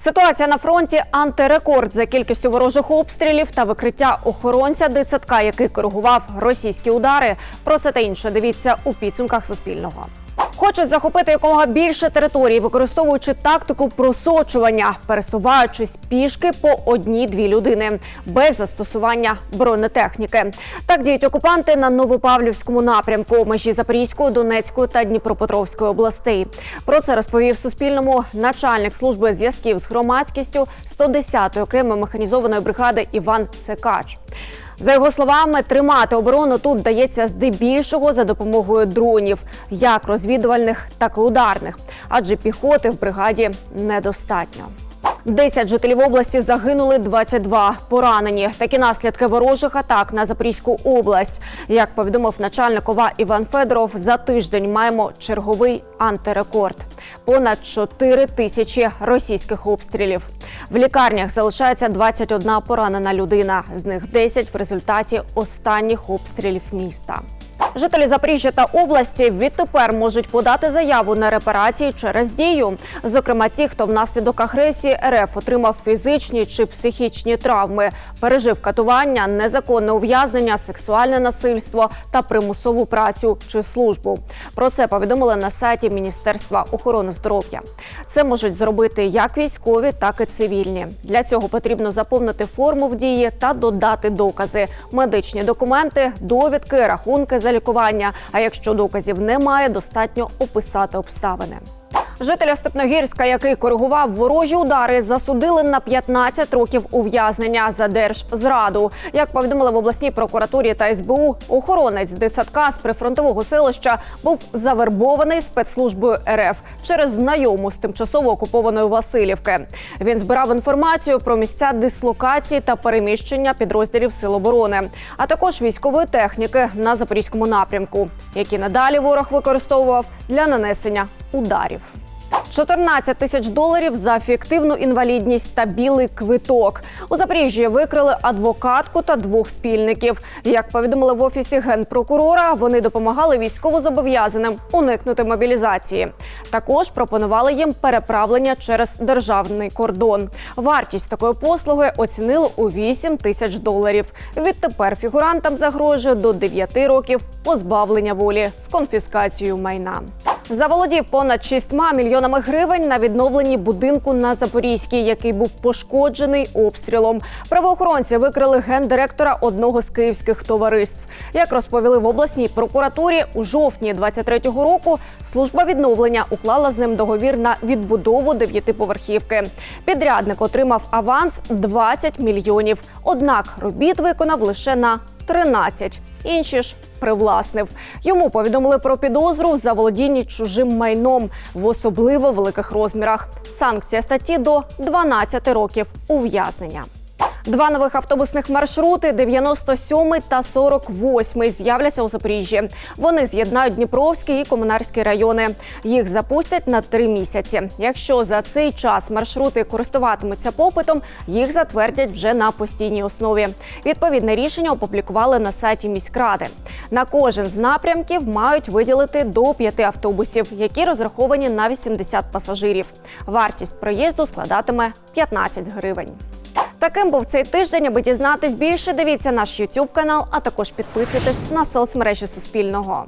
Ситуація на фронті антирекорд за кількістю ворожих обстрілів та викриття охоронця дитсадка, який коригував російські удари. Про це та інше дивіться у підсумках Суспільного. Хочуть захопити якомога більше територій, використовуючи тактику просочування, пересуваючись пішки по одній-дві людини без застосування бронетехніки. Так діють окупанти на Новопавлівському напрямку межі Запорізької, Донецької та Дніпропетровської областей. Про це розповів Суспільному начальник служби зв'язків з громадськістю 110-ї окремої механізованої бригади Іван Секач. За його словами, тримати оборону тут вдається здебільшого за допомогою дронів, як розвідувальних, так і ударних, адже піхоти в бригаді недостатньо. 10 жителів області загинули, 22 поранені. Такі наслідки ворожих атак на Запорізьку область. Як повідомив начальник ОВА Іван Федоров, за тиждень маємо черговий антирекорд. Понад 4 тисячі російських обстрілів. В лікарнях залишається 21 поранена людина. З них 10 в результаті останніх обстрілів міста. Жителі Запоріжжя та області відтепер можуть подати заяву на репарації через дію. Зокрема, ті, хто внаслідок агресії РФ отримав фізичні чи психічні травми, пережив катування, незаконне ув'язнення, сексуальне насильство та примусову працю чи службу. Про це повідомили на сайті Міністерства охорони здоров'я. Це можуть зробити як військові, так і цивільні. Для цього потрібно заповнити форму в дії та додати докази, медичні документи, довідки, рахунки за лікування. А якщо доказів немає, достатньо описати обставини. Жителя Степногірська, який коригував ворожі удари, засудили на 15 років ув'язнення за держзраду. Як повідомили в обласній прокуратурі та СБУ, охоронець дитсадка з прифронтового селища був завербований спецслужбою РФ через знайому з тимчасово окупованої Васильівки. Він збирав інформацію про місця дислокації та переміщення підрозділів Сил оборони, а також військової техніки на запорізькому напрямку, які надалі ворог використовував для нанесення ударів. 14 тисяч доларів за фіктивну інвалідність та білий квиток. У Запоріжжі викрили адвокатку та двох спільників. Як повідомили в офісі генпрокурора, вони допомагали військовозобов'язаним уникнути мобілізації. Також пропонували їм переправлення через державний кордон. Вартість такої послуги оцінили у 8 тисяч доларів. Відтепер фігурантам загрожує до 9 років позбавлення волі з конфіскацією майна. Заволодів понад 6 мільйонами гривень на відновленні будинку на Запорізькій, який був пошкоджений обстрілом. Правоохоронці викрили гендиректора одного з київських товариств. Як розповіли в обласній прокуратурі, у жовтні 23-го року служба відновлення уклала з ним договір на відбудову дев'ятиповерхівки. Підрядник отримав аванс 20 мільйонів. Однак робіт виконав лише на 13. Інші ж привласнив. Йому повідомили про підозру в заволодінні чужим майном в особливо великих розмірах. Санкція статті до 12 років ув'язнення. Два нових автобусних маршрути 97 та 48 з'являться у Запоріжжі. Вони з'єднають Дніпровський і Комунарський райони. Їх запустять на три місяці. Якщо за цей час маршрути користуватимуться попитом, їх затвердять вже на постійній основі. Відповідне рішення опублікували на сайті міськради. На кожен з напрямків мають виділити до п'яти автобусів, які розраховані на 80 пасажирів. Вартість проїзду складатиме 15 гривень. Таким був цей тиждень. Аби дізнатись більше, дивіться наш YouTube канал, а також підписуйтесь на соцмережі Суспільного.